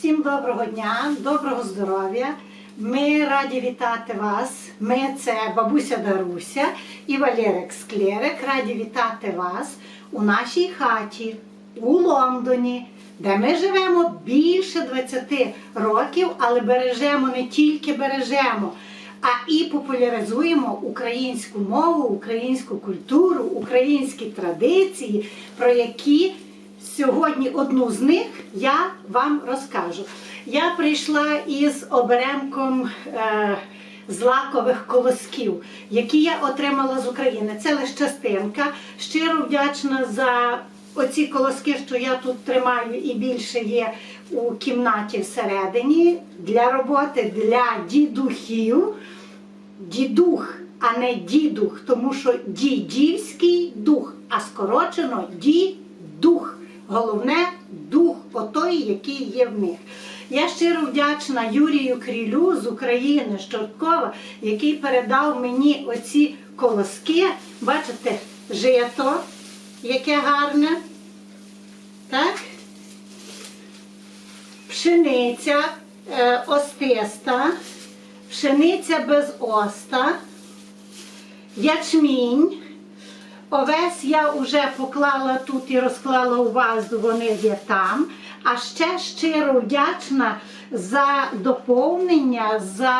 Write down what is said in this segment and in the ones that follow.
Всім доброго дня, доброго здоров'я. Ми раді вітати вас. Ми це бабуся Даруся і Валерик Склерик. Раді вітати вас у нашій хаті у Лондоні, де ми живемо більше 20 років, але бережемо не тільки бережемо, а і популяризуємо українську мову, українську культуру, українські традиції, про які Сьогодні одну з них я вам розкажу. Я прийшла із оберемком е, злакових колосків, які я отримала з України. Це лише частинка. Щиро вдячна за оці колоски, що я тут тримаю, і більше є у кімнаті всередині для роботи для дідухів. Дідух, а не дідух, тому що дідівський дух, а скорочено дідух. Головне дух отой, який є в них. Я щиро вдячна Юрію Крілю з України, з Чорткова, який передав мені оці колоски. Бачите, жито, яке гарне. Так? Пшениця е, остиста, пшениця без оста, ячмінь. Овес я вже поклала тут і розклала у вазу, вони є там. А ще щиро вдячна за доповнення, за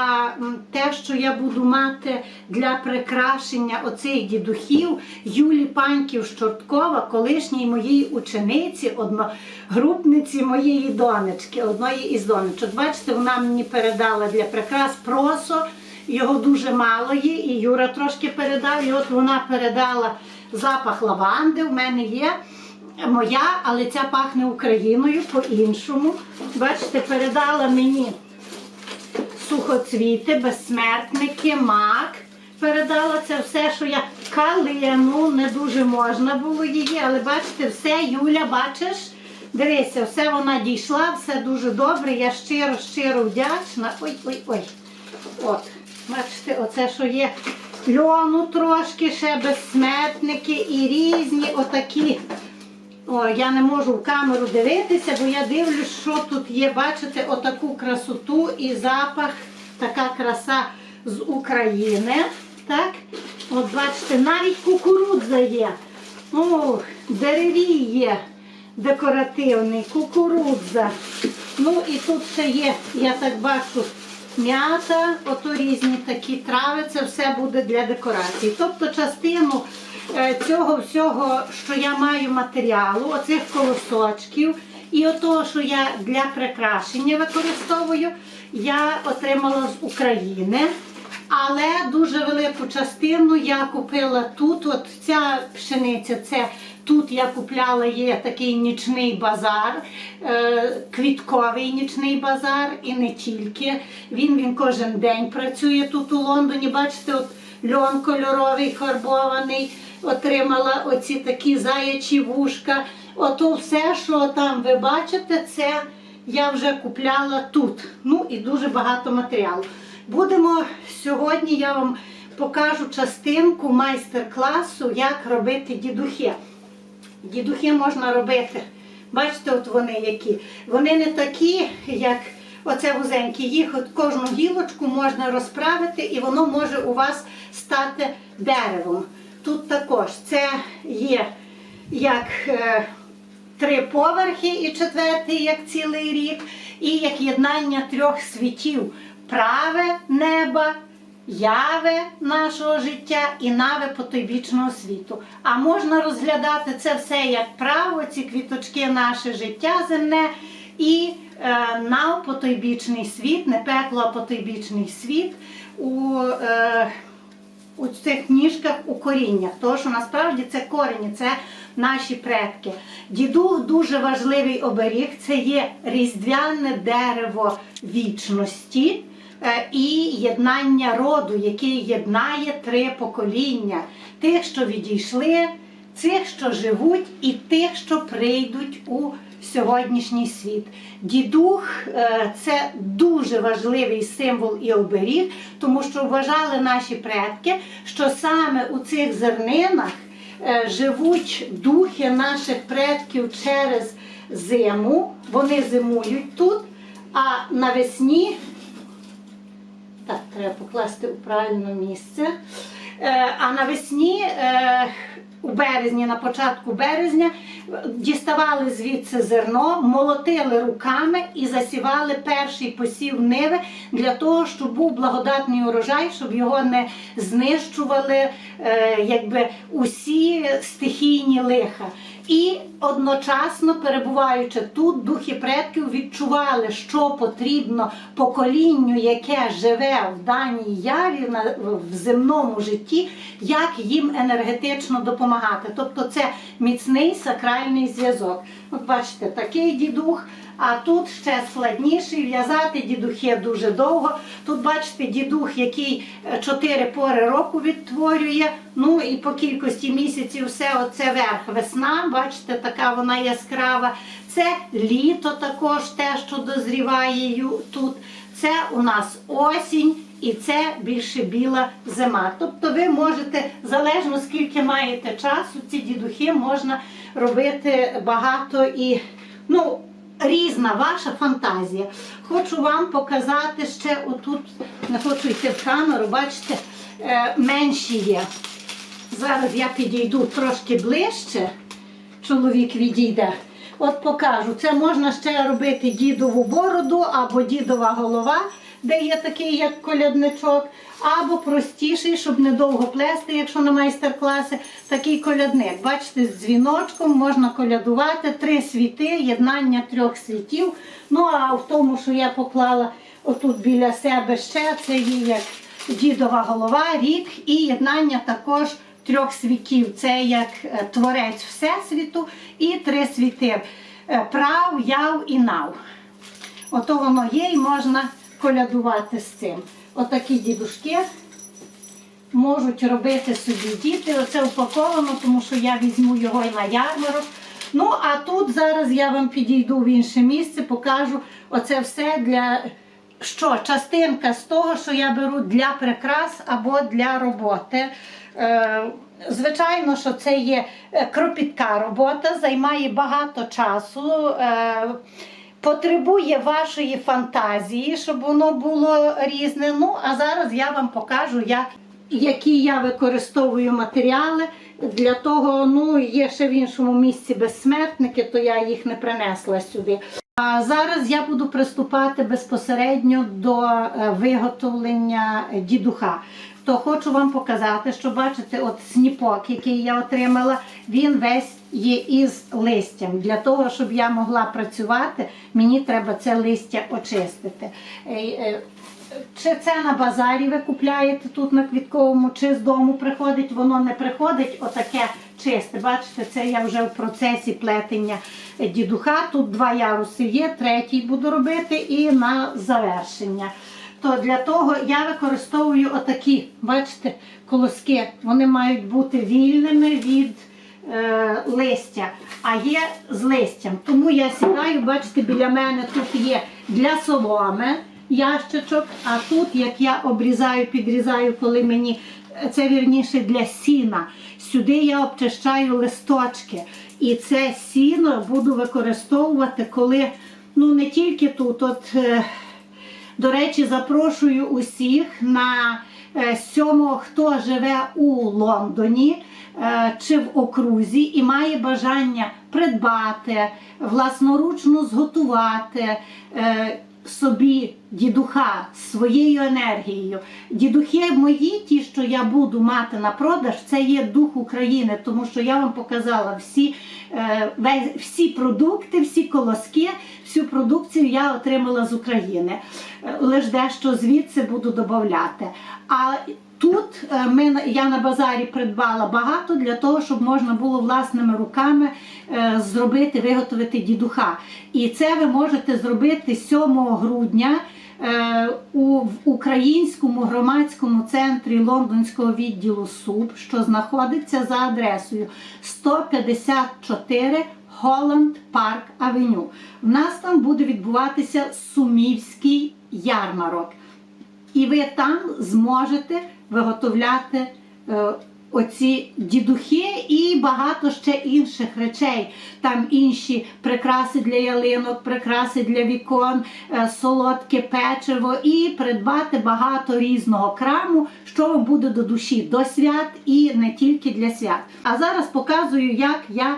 те, що я буду мати для прикрашення оцих дідухів Юлі Паньків з Чорткова, колишній моїй учениці, одногрупниці моєї донечки, одної із донечок. Бачите, вона мені передала для прикрас просо. Його дуже мало є, і Юра трошки передав. І от вона передала запах лаванди. У мене є моя, але ця пахне Україною по-іншому. Бачите, передала мені сухоцвіти, безсмертники, мак. Передала це все, що я калину, не дуже можна було її, але бачите, все, Юля, бачиш? Дивися, все вона дійшла, все дуже добре. Я щиро, щиро вдячна. Ой, ой, ой. От, бачите, оце, що є льону трошки, ще безсмертники і різні отакі. О, я не можу в камеру дивитися, бо я дивлюсь, що тут є. Бачите, отаку красоту і запах, така краса з України. Так? От бачите, навіть кукурудза є. О, деревій є декоративний, кукурудза. Ну і тут ще є, я так бачу, м'ята, ото різні такі трави, це все буде для декорації. Тобто частину е, цього всього, що я маю матеріалу, оцих колосочків, і отого, що я для прикрашення використовую, я отримала з України. Але дуже велику частину я купила тут. От ця пшениця, це тут я купляла є такий нічний базар, е, квітковий нічний базар, і не тільки. Він він кожен день працює тут у Лондоні. Бачите, от льон кольоровий, фарбований. Отримала оці такі заячі вушка. Ото все, що там ви бачите, це я вже купляла тут. Ну і дуже багато матеріалу. Будемо сьогодні, я вам покажу частинку майстер-класу, як робити дідухи. Дідухи можна робити. Бачите, от вони які. Вони не такі, як оце вузенькі. Їх от кожну гілочку можна розправити і воно може у вас стати деревом. Тут також це є як е, три поверхи і четвертий, як цілий рік, і як єднання трьох світів праве неба, яве нашого життя і наве потойбічного світу. А можна розглядати це все як право, ці квіточки, наше життя земне і е, нав потойбічний світ, не пекло, а потойбічний світ у. Е, у цих ніжках у коріннях, тому що насправді це корені, це наші предки. Дідух дуже важливий оберіг, це є різдвяне дерево вічності і єднання роду, який єднає три покоління: тих, що відійшли, цих, що живуть, і тих, що прийдуть у сьогоднішній світ. Дідух е, це дуже важливий символ і оберіг, тому що вважали наші предки, що саме у цих зернинах е, живуть духи наших предків через зиму, вони зимують тут. А навесні, так, треба покласти у правильне місце. Е, а навесні, е, у березні, на початку березня, діставали звідси зерно, молотили руками і засівали перший посів ниви для того, щоб був благодатний урожай, щоб його не знищували е, якби усі стихійні лиха. І одночасно, перебуваючи тут, духи предків відчували, що потрібно поколінню, яке живе в даній яві в земному житті, як їм енергетично допомагати. Тобто це міцний сакральний зв'язок. От бачите, такий дідух. А тут ще складніший в'язати дідухи дуже довго. Тут бачите дідух, який е, чотири пори року відтворює. Ну і по кількості місяців все оце верх. Весна, бачите, така вона яскрава. Це літо також те, що дозріває тут. Це у нас осінь. І це більше біла зима. Тобто ви можете, залежно скільки маєте часу, ці дідухи можна робити багато і ну, різна ваша фантазія. Хочу вам показати ще отут, не хочу йти в камеру, бачите, е, менші є. Зараз я підійду трошки ближче, чоловік відійде. От покажу. Це можна ще робити дідову бороду або дідова голова, де є такий як колядничок, або простіший, щоб недовго плести, якщо на майстер-класи, такий колядник. Бачите, з дзвіночком можна колядувати три світи, єднання трьох світів. Ну а в тому, що я поклала отут біля себе ще, це є як дідова голова, рік і єднання також трьох світів. Це як е, творець Всесвіту і три світи. Е, Прав, яв і нав. Ото воно є і можна колядувати з цим. Отакі дідушки можуть робити собі діти. Оце упаковано, тому що я візьму його і на ярмарок. Ну, а тут зараз я вам підійду в інше місце, покажу оце все для що частинка з того, що я беру для прикрас або для роботи. Е, Звичайно, що це є е, кропітка робота, займає багато часу. Потребує вашої фантазії, щоб воно було різне. Ну, а зараз я вам покажу, як, які я використовую матеріали. Для того, ну, є ще в іншому місці безсмертники, то я їх не принесла сюди. А зараз я буду приступати безпосередньо до е, виготовлення дідуха. То хочу вам показати, що бачите, от сніпок, який я отримала, він весь є із листям. Для того, щоб я могла працювати, мені треба це листя очистити. Е, е, Чи це на базарі ви купляєте тут на квітковому, чи з дому приходить, воно не приходить, отаке чисте. Бачите, це я вже в процесі плетення дідуха. Тут два яруси є, третій буду робити і на завершення. То для того я використовую отакі, бачите, колоски. Вони мають бути вільними від е, листя, а є з листям. Тому я сідаю, бачите, біля мене тут є для соломи ящичок, а тут, як я обрізаю, підрізаю, коли мені це вірніше для сіна. Сюди я обчищаю листочки. І це сіно буду використовувати, коли ну не тільки тут. от... е, до речі, запрошую усіх на е, 7, хто живе у Лондоні е, чи в окрузі і має бажання придбати, власноручно зготувати. Е, Собі дідуха своєю енергією. Дідухи мої, ті, що я буду мати на продаж, це є дух України, тому що я вам показала всі, е, всі продукти, всі колоски, всю продукцію я отримала з України. Лише Лиш дещо звідси буду додати. Тут е, ми, я на базарі придбала багато для того, щоб можна було власними руками е, зробити, виготовити дідуха. І це ви можете зробити 7 грудня. е, У українському громадському центрі лондонського відділу СУБ, що знаходиться за адресою 154 Holland Park Avenue. В нас там буде відбуватися сумівський ярмарок. І ви там зможете виготовляти е, оці дідухи і багато ще інших речей. Там інші прикраси для ялинок, прикраси для вікон, е, солодке печиво і придбати багато різного краму, що вам буде до душі, до свят і не тільки для свят. А зараз показую, як я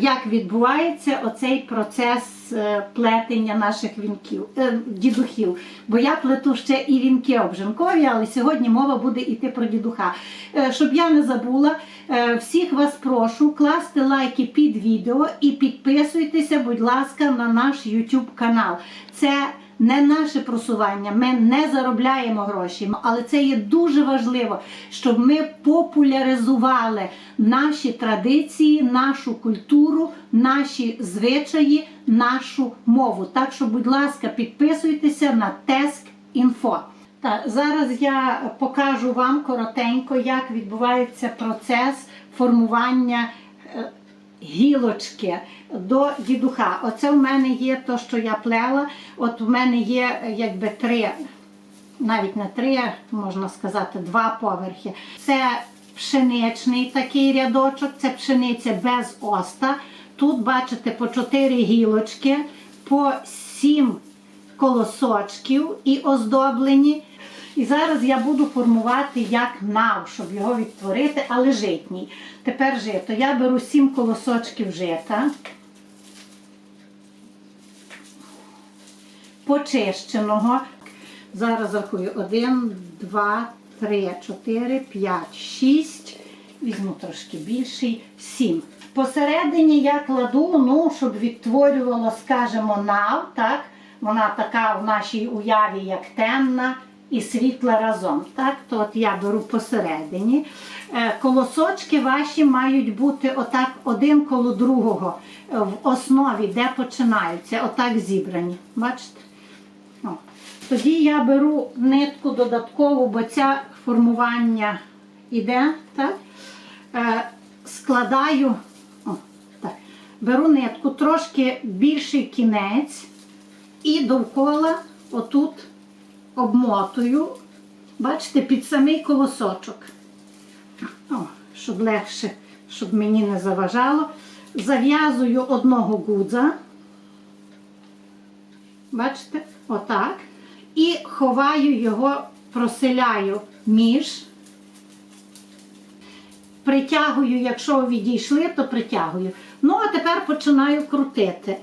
як відбувається оцей процес е, плетення наших вінків, е, дідухів. Бо я плету ще і вінки обжинкові, але сьогодні мова буде йти про дідуха. Е, Щоб я не забула, е, всіх вас прошу класти лайки під відео і підписуйтеся, будь ласка, на наш YouTube канал. Це не наше просування, ми не заробляємо гроші, але це є дуже важливо, щоб ми популяризували наші традиції, нашу культуру, наші звичаї, нашу мову. Так що, будь ласка, підписуйтеся на Теsk Інфо. Так, зараз я покажу вам коротенько, як відбувається процес формування гілочки до дідуха. Оце в мене є те, що я плела. От в мене є якби три, навіть не три, можна сказати, два поверхи. Це пшеничний такий рядочок, це пшениця без оста. Тут бачите по чотири гілочки, по сім колосочків і оздоблені. І зараз я буду формувати як нав, щоб його відтворити, але житній. Тепер жито. Я беру сім колосочків жита, почищеного. Зараз рахую. Один, два, три, чотири, п'ять, шість. Візьму трошки більший, сім. Посередині я кладу, ну, щоб відтворювало, скажімо, нав, так? Вона така в нашій уяві, як темна і світла разом. Так? То от я беру посередині. Е, Колосочки ваші мають бути отак один коло другого е, в основі, де починаються, отак зібрані. Бачите? О. Тоді я беру нитку додаткову, бо ця формування іде. Так? Е, Складаю, о, так. беру нитку, трошки більший кінець і довкола отут обмотую, бачите, під самий колосочок. О, щоб легше, щоб мені не заважало. Зав'язую одного гудза. Бачите, отак. І ховаю його, проселяю між. Притягую, якщо відійшли, то притягую. Ну, а тепер починаю крутити.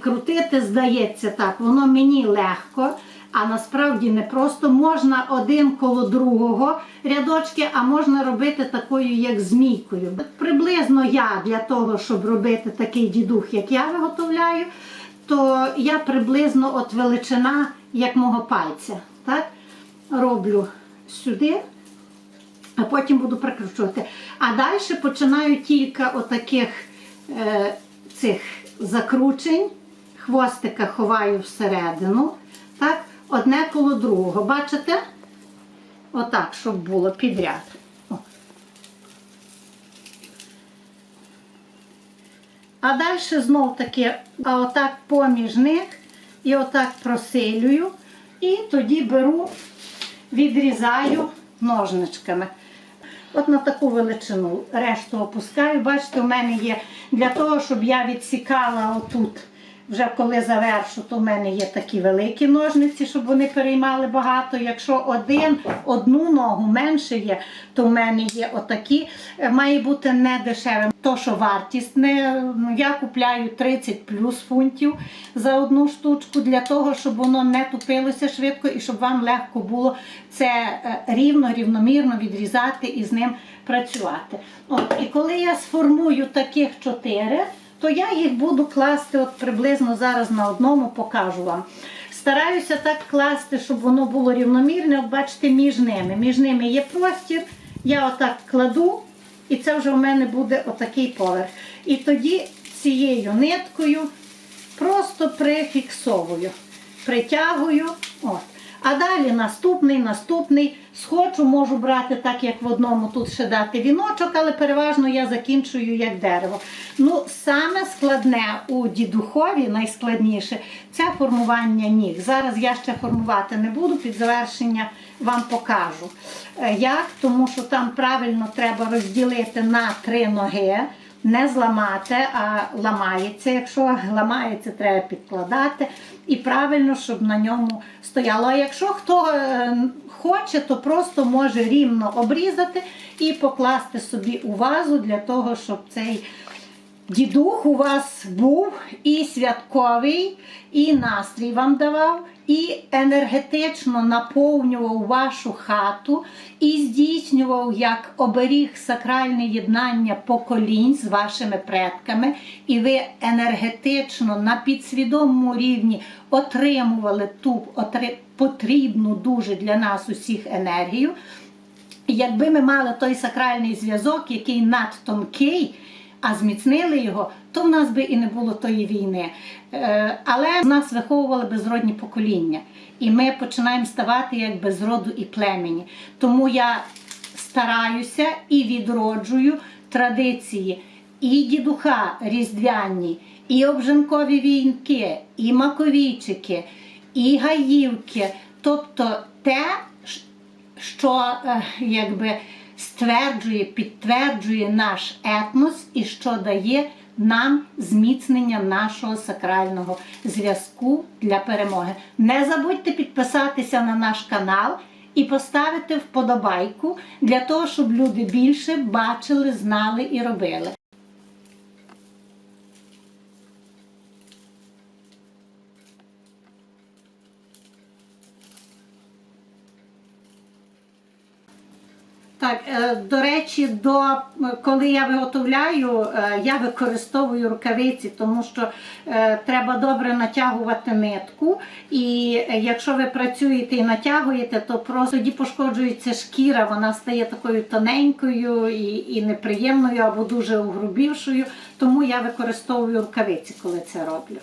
Крутити, здається, так, воно мені легко, а насправді не просто можна один коло другого рядочки, а можна робити такою, як змійкою. Приблизно я для того, щоб робити такий дідух, як я виготовляю, то я приблизно от величина як мого пальця. Так? Роблю сюди а потім буду прикручувати. А далі починаю тільки отаких е, цих закручень, хвостика ховаю всередину, так, одне коло другого. Бачите? Отак, щоб було підряд. О. А далі знов таки, а отак поміж них і отак просилюю. І тоді беру, відрізаю ножничками. От на таку величину решту опускаю. Бачите, у мене є для того, щоб я відсікала отут, вже коли завершу, то в мене є такі великі ножниці, щоб вони переймали багато. Якщо один, одну ногу менше є, то в мене є отакі. Е, Має бути не дешевим. То, що вартість не ну, я купляю 30 плюс фунтів за одну штучку для того, щоб воно не тупилося швидко і щоб вам легко було це е, рівно, рівномірно відрізати і з ним працювати. От, і коли я сформую таких чотири, то я їх буду класти от приблизно зараз на одному покажу вам. Стараюся так класти, щоб воно було рівномірне. От бачите, між ними. Між ними є простір. Я отак кладу, і це вже у мене буде отакий поверх. І тоді цією ниткою просто прифіксовую, притягую. От. А далі наступний, наступний. Схочу, можу брати так, як в одному тут ще дати віночок, але переважно я закінчую як дерево. Ну, саме складне у дідухові, найскладніше, це формування ніг. Зараз я ще формувати не буду, під завершення вам покажу. Е, Як? Тому що там правильно треба розділити на три ноги. Не зламати, а ламається. Якщо ламається, треба підкладати. І правильно, щоб на ньому стояло. А якщо хто е, хоче, то просто може рівно обрізати і покласти собі у вазу для того, щоб цей дідух у вас був і святковий, і настрій вам давав, і енергетично наповнював вашу хату, і здійснював як оберіг сакральне єднання поколінь з вашими предками, і ви енергетично на підсвідомому рівні отримували ту потрібну дуже для нас усіх енергію. Якби ми мали той сакральний зв'язок, який надтонкий, а зміцнили його, то в нас би і не було тої війни. Е, Але в нас виховували безродні покоління, і ми починаємо ставати як без роду і племені. Тому я стараюся і відроджую традиції і дідуха різдвяні, і обженкові вінки, і маковійчики, і гаївки. Тобто те, що е, якби стверджує, підтверджує наш етнос і що дає нам зміцнення нашого сакрального зв'язку для перемоги. Не забудьте підписатися на наш канал і поставити вподобайку для того, щоб люди більше бачили, знали і робили. Так, е, до речі, до коли я виготовляю, е, я використовую рукавиці, тому що е, треба добре натягувати нитку. І якщо ви працюєте і натягуєте, то просто тоді пошкоджується шкіра, вона стає такою тоненькою і, і неприємною або дуже угрубівшою. Тому я використовую рукавиці, коли це роблю.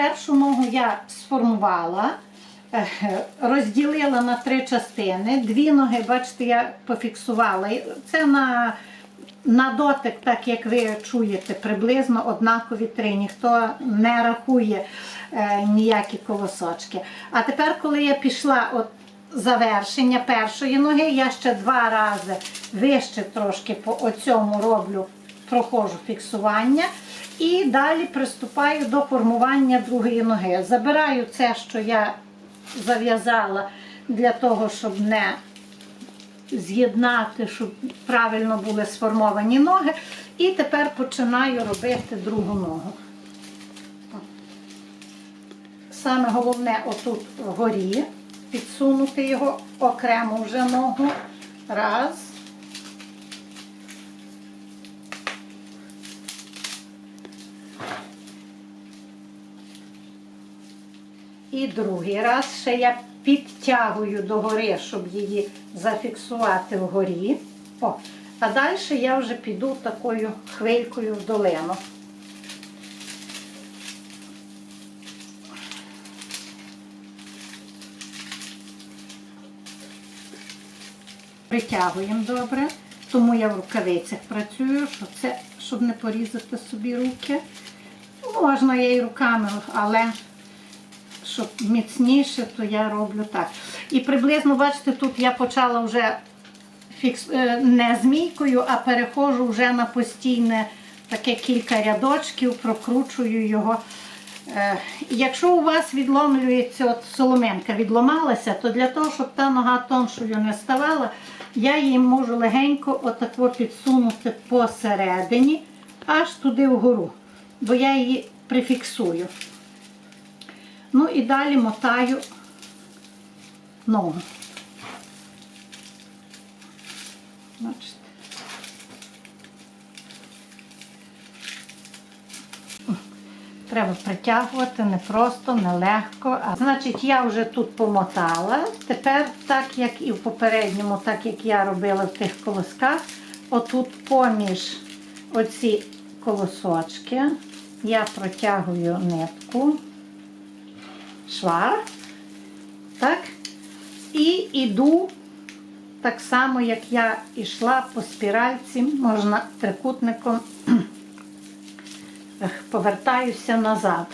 Першу ногу я сформувала, е, розділила на три частини. Дві ноги, бачите, я пофіксувала. Це на, на дотик, так як ви чуєте, приблизно однакові три. Ніхто не рахує е, ніякі колосочки. А тепер, коли я пішла от завершення першої ноги, я ще два рази вище трошки по оцьому роблю проходжу фіксування і далі приступаю до формування другої ноги. Забираю це, що я зав'язала для того, щоб не з'єднати, щоб правильно були сформовані ноги. І тепер починаю робити другу ногу. Саме головне отут вгорі, підсунути його окремо вже ногу. Раз. І другий раз ще я підтягую догори, щоб її зафіксувати вгорі. О, а далі я вже піду такою хвилькою в долину. Притягуємо добре, тому я в рукавицях працюю, щоб, це, щоб не порізати собі руки. Можна я і руками, але щоб міцніше, то я роблю так. І приблизно, бачите, тут я почала вже фікс... е, не змійкою, а переходжу вже на постійне таке кілька рядочків, прокручую його. Е, Якщо у вас відломлюється от соломинка, відломалася, то для того, щоб та нога тоншою не ставала, я її можу легенько отако підсунути посередині, аж туди вгору, бо я її прифіксую. Ну і далі мотаю ногу. Бачите. треба притягувати не просто, не легко. Значить, я вже тут помотала. Тепер, так як і в попередньому, так як я робила в тих колосках, отут поміж оці колосочки я протягую нитку, швар, так, і йду так само, як я йшла по спіральці, можна трикутником Ех, повертаюся назад.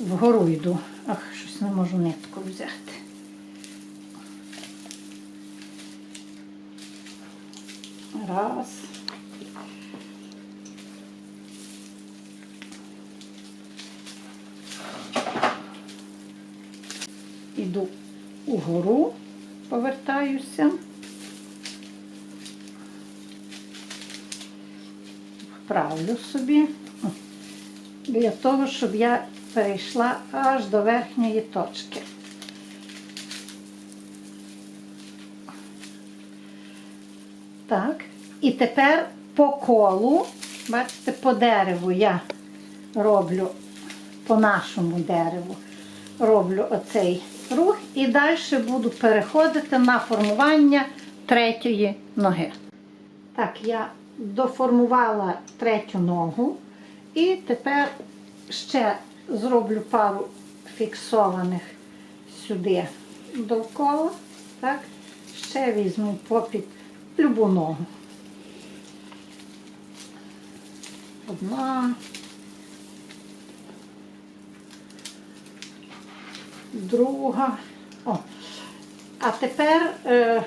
Вгору йду. Ах, щось не можу нитку взяти. Раз. Іду угору, повертаюся. Вправлю собі для того, щоб я перейшла аж до верхньої точки. Так. І тепер по колу, бачите, по дереву я роблю, по нашому дереву, роблю оцей рух і далі буду переходити на формування третьої ноги. Так, я доформувала третю ногу і тепер ще зроблю пару фіксованих сюди довкола. Так, ще візьму попід любу ногу. Одна. Друга. О. А тепер е,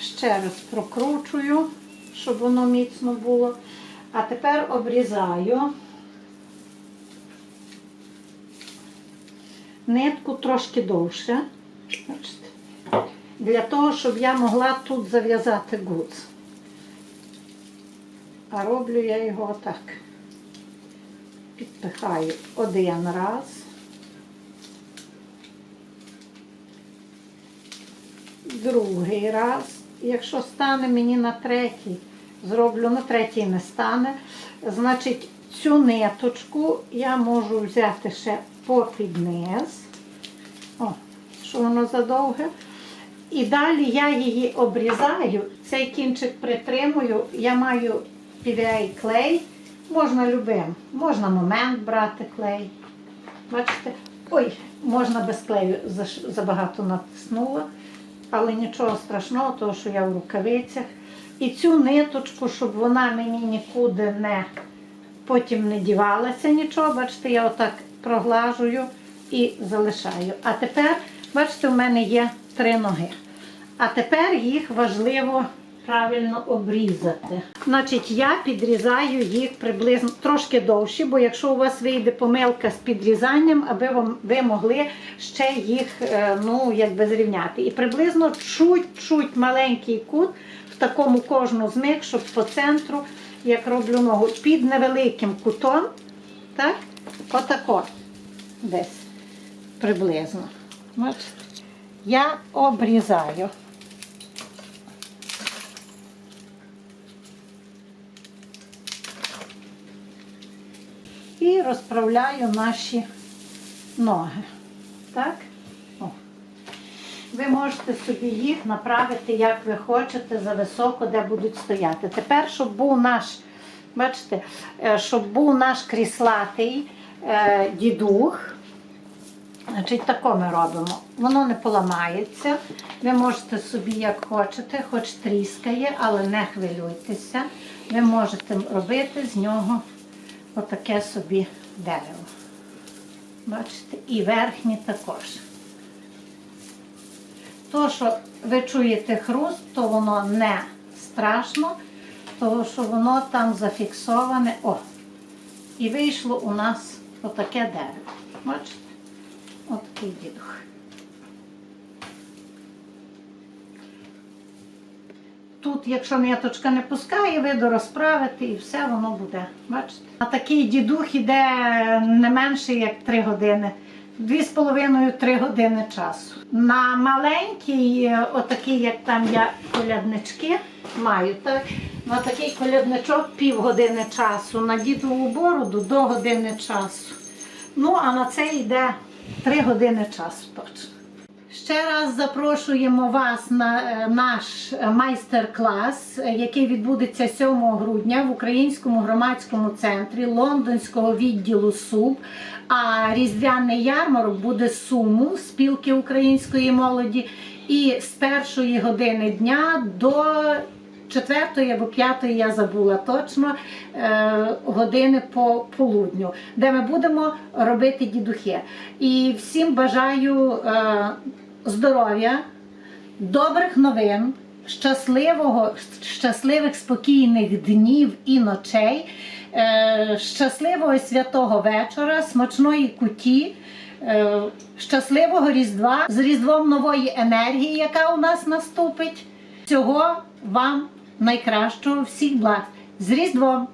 ще раз прокручую, щоб воно міцно було. А тепер обрізаю нитку трошки довше. Для того, щоб я могла тут зав'язати гуц. А роблю я його отак. Підпихаю один раз. Другий раз. Якщо стане мені на третій, зроблю на третій не стане. Значить, цю ниточку я можу взяти ще попід низ. О, що воно задовге. І далі я її обрізаю, цей кінчик притримую, я маю PVA клей, можна любим, можна момент брати клей. Бачите? Ой, можна без клею забагато натиснула, але нічого страшного, тому що я в рукавицях. І цю ниточку, щоб вона мені нікуди не потім не дівалася нічого, бачите, я отак проглажую і залишаю. А тепер, бачите, у мене є три ноги. А тепер їх важливо правильно обрізати. Значить, я підрізаю їх приблизно трошки довше, бо якщо у вас вийде помилка з підрізанням, аби ви могли ще їх е, ну, якби зрівняти. І приблизно чуть-чуть маленький кут в такому кожну з них, щоб по центру, як роблю ногу, під невеликим кутом, так, отако десь приблизно. Бачите? Я обрізаю. І розправляю наші ноги. Так? О. Ви можете собі їх направити, як ви хочете, за високо, де будуть стояти. Тепер, щоб був наш, бачите, е, щоб був наш кріслатий е, дідух, Значить, тако ми робимо. Воно не поламається. Ви можете собі як хочете, хоч тріскає, але не хвилюйтеся. Ви можете робити з нього отаке собі дерево. Бачите? І верхні також. То, що ви чуєте хруст, то воно не страшно, тому що воно там зафіксоване. О! І вийшло у нас отаке дерево. Бачите? От такий дідух. Тут, якщо ниточка не пускає, ви дорозправите і все воно буде. Бачите? А такий дідух іде не менше, як 3 години. Дві з половиною три години часу. На маленький, отакий, як там я коляднички маю, так? На такий колядничок півгодини часу, на дідову бороду до години часу. Ну, а на це йде три години часу точно. Ще раз запрошуємо вас на е, наш е, майстер-клас, е, який відбудеться 7 грудня в Українському громадському центрі Лондонського відділу СУБ. А різдвяний ярмарок буде Суму спілки української молоді. І з першої години дня до четвертої або п'ятої, я забула точно, години по полудню, де ми будемо робити дідухи. І всім бажаю здоров'я, добрих новин, щасливого, щасливих спокійних днів і ночей, е, щасливого святого вечора, смачної куті. е, Щасливого Різдва з Різдвом нової енергії, яка у нас наступить. Всього вам найкращого, всіх благ. З Різдвом!